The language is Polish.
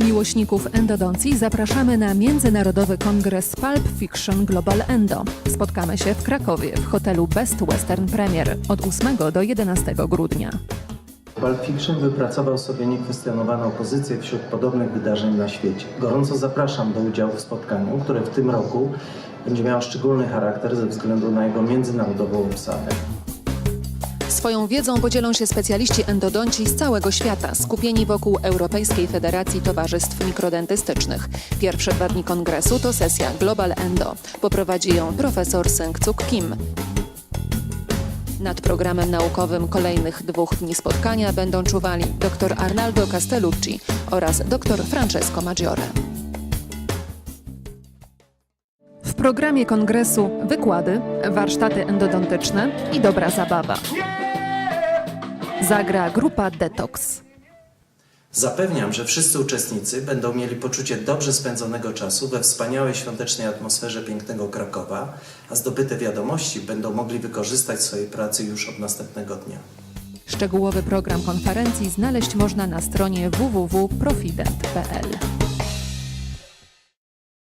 Miłośników endodoncji zapraszamy na Międzynarodowy Kongres Pulp Fiction Global Endo. Spotkamy się w Krakowie w hotelu Best Western Premier od 8 do 11 grudnia. Pulp Fiction wypracował sobie niekwestionowaną pozycję wśród podobnych wydarzeń na świecie. Gorąco zapraszam do udziału w spotkaniu, które w tym roku będzie miało szczególny charakter ze względu na jego międzynarodową obsadę. Swoją wiedzą podzielą się specjaliści endodonci z całego świata, skupieni wokół Europejskiej Federacji Towarzystw Mikrodentystycznych. Pierwsze dwa dni kongresu to sesja Global Endo. Poprowadzi ją profesor Seng-Cuk Kim. Nad programem naukowym kolejnych dwóch dni spotkania będą czuwali dr Arnaldo Castellucci oraz dr Francesco Maggiore. W programie kongresu wykłady, warsztaty endodontyczne i dobra zabawa. Zagra grupa Detox. Zapewniam, że wszyscy uczestnicy będą mieli poczucie dobrze spędzonego czasu we wspaniałej świątecznej atmosferze pięknego Krakowa, a zdobyte wiadomości będą mogli wykorzystać w swojej pracy już od następnego dnia. Szczegółowy program konferencji znaleźć można na stronie www.profident.pl.